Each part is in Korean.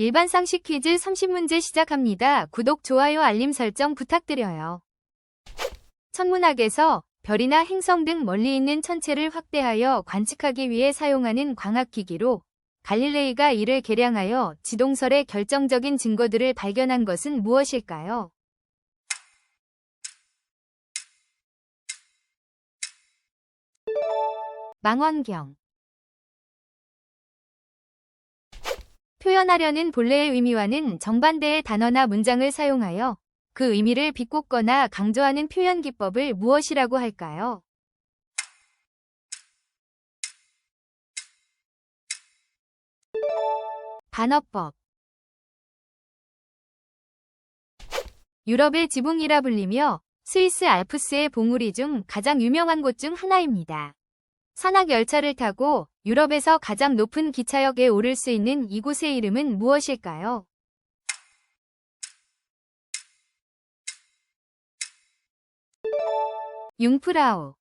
일반 상식 퀴즈 30문제 시작합니다. 구독, 좋아요, 알림 설정 부탁드려요. 천문학에서 별이나 행성 등 멀리 있는 천체를 확대하여 관측하기 위해 사용하는 광학기기로 갈릴레이가 이를 개량하여 지동설의 결정적인 증거들을 발견한 것은 무엇일까요? 망원경 표현하려는 본래의 의미와는 정반대의 단어나 문장을 사용하여 그 의미를 비꼬거나 강조하는 표현 기법을 무엇이라고 할까요? 반어법 유럽의 지붕이라 불리며 스위스 알프스의 봉우리 중 가장 유명한 곳 중 하나입니다. 산악 열차를 타고 유럽에서 가장 높은 기차역에 오를 수 있는 이곳의 이름은 무엇일까요? 융프라우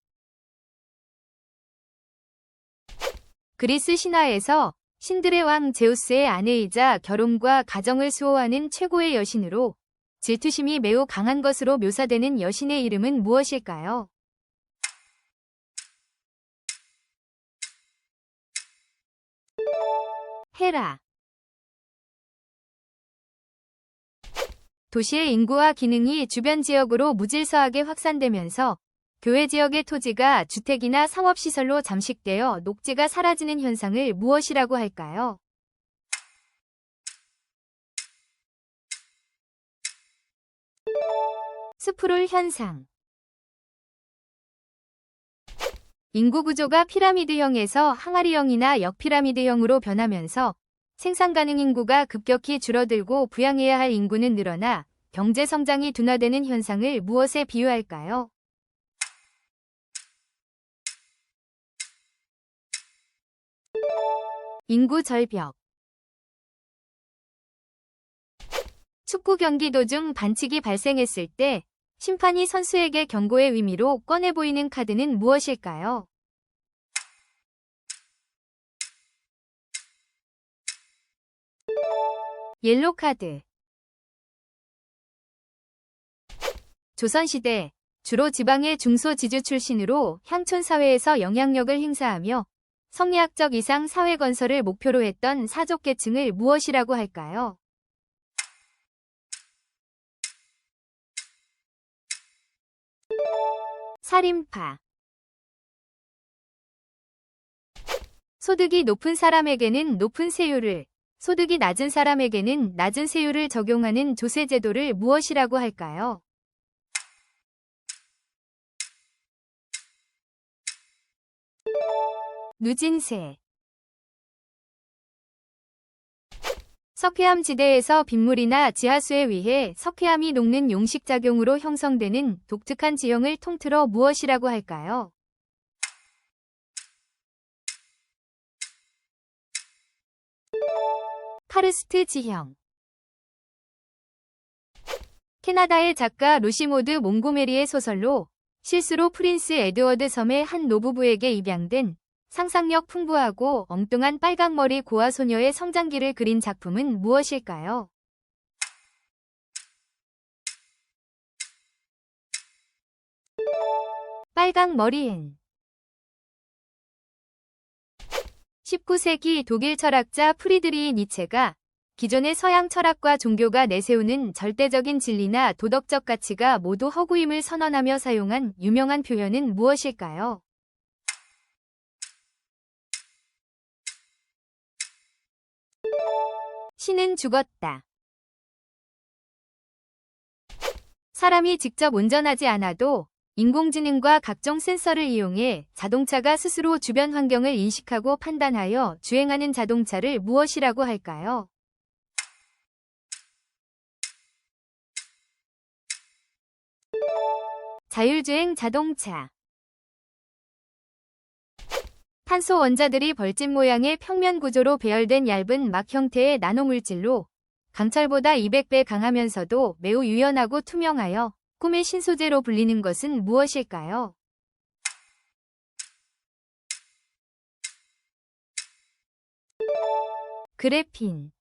그리스 신화에서 신들의 왕 제우스의 아내이자 결혼과 가정을 수호하는 최고의 여신으로 질투심이 매우 강한 것으로 묘사되는 여신의 이름은 무엇일까요? 헤라 도시의 인구와 기능이 주변 지역으로 무질서하게 확산되면서 교외 지역의 토지가 주택이나 상업시설로 잠식되어 녹지가 사라지는 현상을 무엇이라고 할까요? 스프롤 현상 인구 구조가 피라미드형에서 항아리형이나 역피라미드형으로 변하면서 생산 가능 인구가 급격히 줄어들고 부양해야 할 인구는 늘어나 경제 성장이 둔화되는 현상을 무엇에 비유할까요? 인구 절벽 축구 경기 도중 반칙이 발생했을 때 심판이 선수에게 경고의 의미로 꺼내 보이는 카드는 무엇일까요? 옐로 카드 조선시대 주로 지방의 중소지주 출신으로 향촌 사회에서 영향력을 행사하며 성리학적 이상 사회 건설을 목표로 했던 사족 계층을 무엇이라고 할까요? 살인파 소득이 높은 사람에게는 높은 세율을, 소득이 낮은 사람에게는 낮은 세율을 적용하는 조세제도를 무엇이라고 할까요? 누진세 석회암 지대에서 빗물이나 지하수에 의해 석회암이 녹는 용식작용으로 형성되는 독특한 지형을 통틀어 무엇이라고 할까요? 카르스트 지형 캐나다의 작가 루시모드 몽고메리의 소설로 실수로 프린스 에드워드 섬의 한 노부부에게 입양된 상상력 풍부하고 엉뚱한 빨강머리 고아 소녀의 성장기를 그린 작품은 무엇일까요? 빨강머리엔 19세기 독일 철학자 프리드리히 니체가 기존의 서양 철학과 종교가 내세우는 절대적인 진리나 도덕적 가치가 모두 허구임을 선언하며 사용한 유명한 표현은 무엇일까요? 신은 죽었다. 사람이 직접 운전하지 않아도 인공지능과 각종 센서를 이용해 자동차가 스스로 주변 환경을 인식하고 판단하여 주행하는 자동차를 무엇이라고 할까요? 자율주행 자동차 탄소 원자들이 벌집 모양의 평면 구조로 배열된 얇은 막 형태의 나노물질로 강철보다 200배 강하면서도 매우 유연하고 투명하여 꿈의 신소재로 불리는 것은 무엇일까요? 그래핀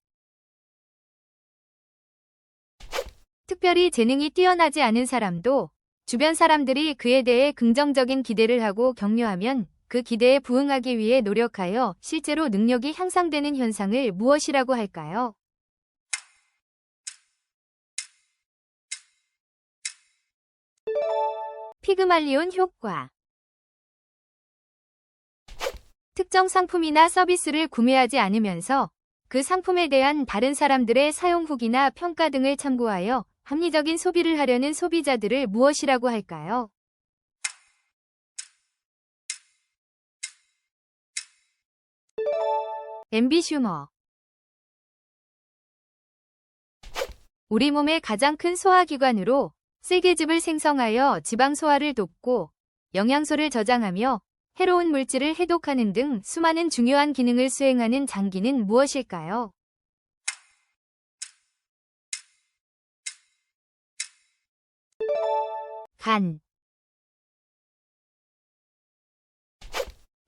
특별히 재능이 뛰어나지 않은 사람도 주변 사람들이 그에 대해 긍정적인 기대를 하고 격려하면 그 기대에 부응하기 위해 노력하여 실제로 능력이 향상되는 현상을 무엇이라고 할까요? 피그말리온 효과 특정 상품이나 서비스를 구매하지 않으면서 그 상품에 대한 다른 사람들의 사용 후기나 평가 등을 참고하여 합리적인 소비를 하려는 소비자들을 무엇이라고 할까요? 엠비 슈머 우리 몸의 가장 큰 소화기관으로 쓸개즙을 생성하여 지방 소화를 돕고 영양소를 저장하며 해로운 물질을 해독하는 등 수많은 중요한 기능을 수행하는 장기는 무엇일까요? 간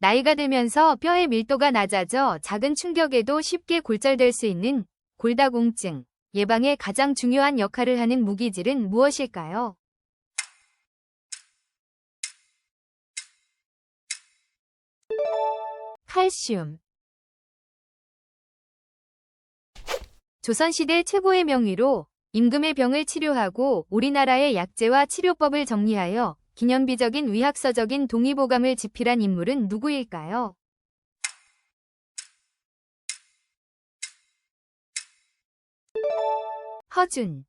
나이가 들면서 뼈의 밀도가 낮아져 작은 충격에도 쉽게 골절될 수 있는 골다공증 예방에 가장 중요한 역할을 하는 무기질은 무엇일까요? 칼슘 조선시대 최고의 명의로 임금의 병을 치료하고 우리나라의 약재와 치료법을 정리하여 기념비적인 의학서적인 동의보감을 집필한 인물은 누구일까요? 허준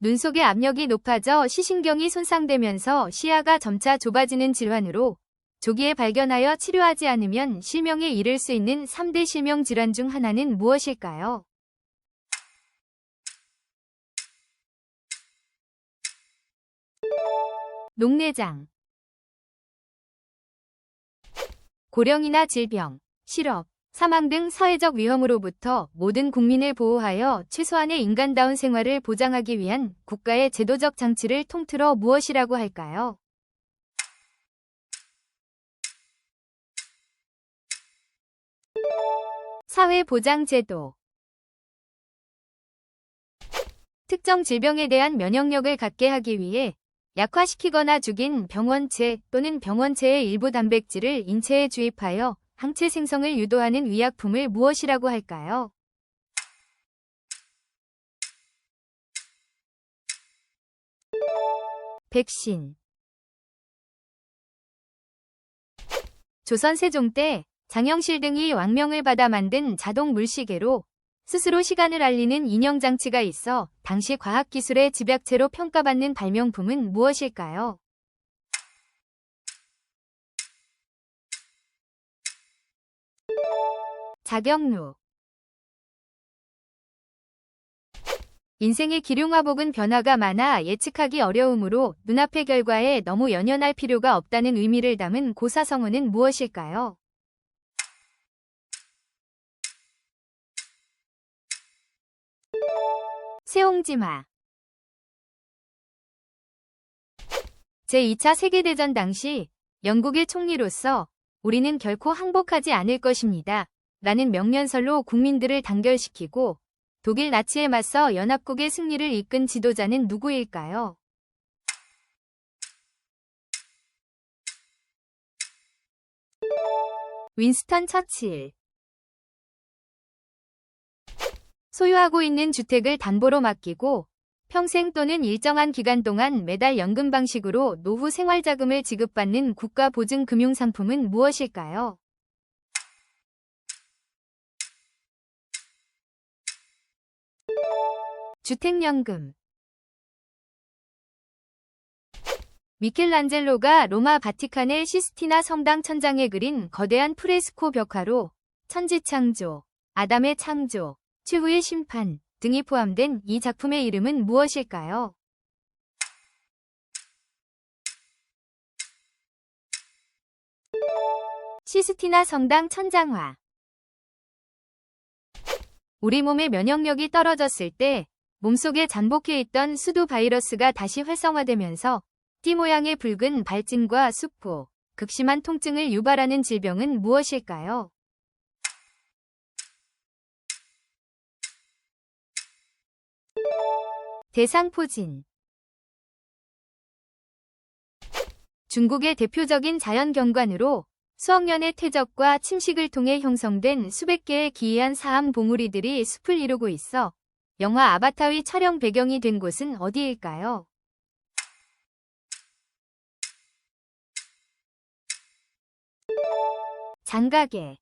눈 속의 압력이 높아져 시신경이 손상되면서 시야가 점차 좁아지는 질환으로 조기에 발견하여 치료하지 않으면 실명에 이를 수 있는 3대 실명 질환 중 하나는 무엇일까요? 녹내장 고령이나 질병, 실업, 사망 등 사회적 위험으로부터 모든 국민을 보호하여 최소한의 인간다운 생활을 보장하기 위한 국가의 제도적 장치를 통틀어 무엇이라고 할까요? 사회보장제도 특정 질병에 대한 면역력을 갖게 하기 위해 약화시키거나 죽인 병원체 또는 병원체의 일부 단백질을 인체에 주입하여 항체 생성을 유도하는 의약품을 무엇이라고 할까요? 백신 조선 세종 때 장영실 등이 왕명을 받아 만든 자동 물시계로 스스로 시간을 알리는 인형 장치가 있어 당시 과학기술의 집약체로 평가받는 발명품은 무엇일까요? 자경루 인생의 기륭화복은 변화가 많아 예측하기 어려우므로 눈앞의 결과에 너무 연연할 필요가 없다는 의미를 담은 고사성어는 무엇일까요? 세옹지마 제2차 세계대전 당시 영국의 총리로서 우리는 결코 항복하지 않을 것입니다. 라는 명면설로 국민들을 단결시키고 독일 나치에 맞서 연합국의 승리를 이끈 지도자는 누구일까요? 윈스턴 처칠 소유하고 있는 주택을 담보로 맡기고 평생 또는 일정한 기간 동안 매달 연금 방식으로 노후 생활자금을 지급받는 국가보증금융상품은 무엇일까요? 주택연금 미켈란젤로가 로마 바티칸의 시스티나 성당 천장에 그린 거대한 프레스코 벽화로 천지창조, 아담의 창조, 최후의 심판 등이 포함된 이 작품의 이름은 무엇일까요? 시스티나 성당 천장화 우리 몸의 면역력이 떨어졌을 때 몸속에 잠복해 있던 수두 바이러스가 다시 활성화되면서 띠 모양의 붉은 발진과 수포, 극심한 통증을 유발하는 질병은 무엇일까요? 대상포진 중국의 대표적인 자연 경관으로 수억 년의 퇴적과 침식을 통해 형성된 수백 개의 기이한 사암 봉우리들이 숲을 이루고 있어 영화 아바타의 촬영 배경이 된 곳은 어디일까요? 장가게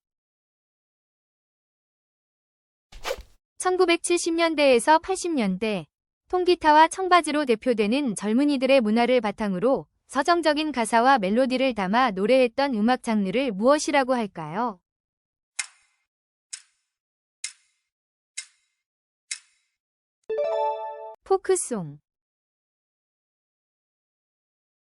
1970년대에서 80년대 통기타와 청바지로 대표되는 젊은이들의 문화를 바탕으로 서정적인 가사와 멜로디를 담아 노래했던 음악 장르를 무엇이라고 할까요? 포크송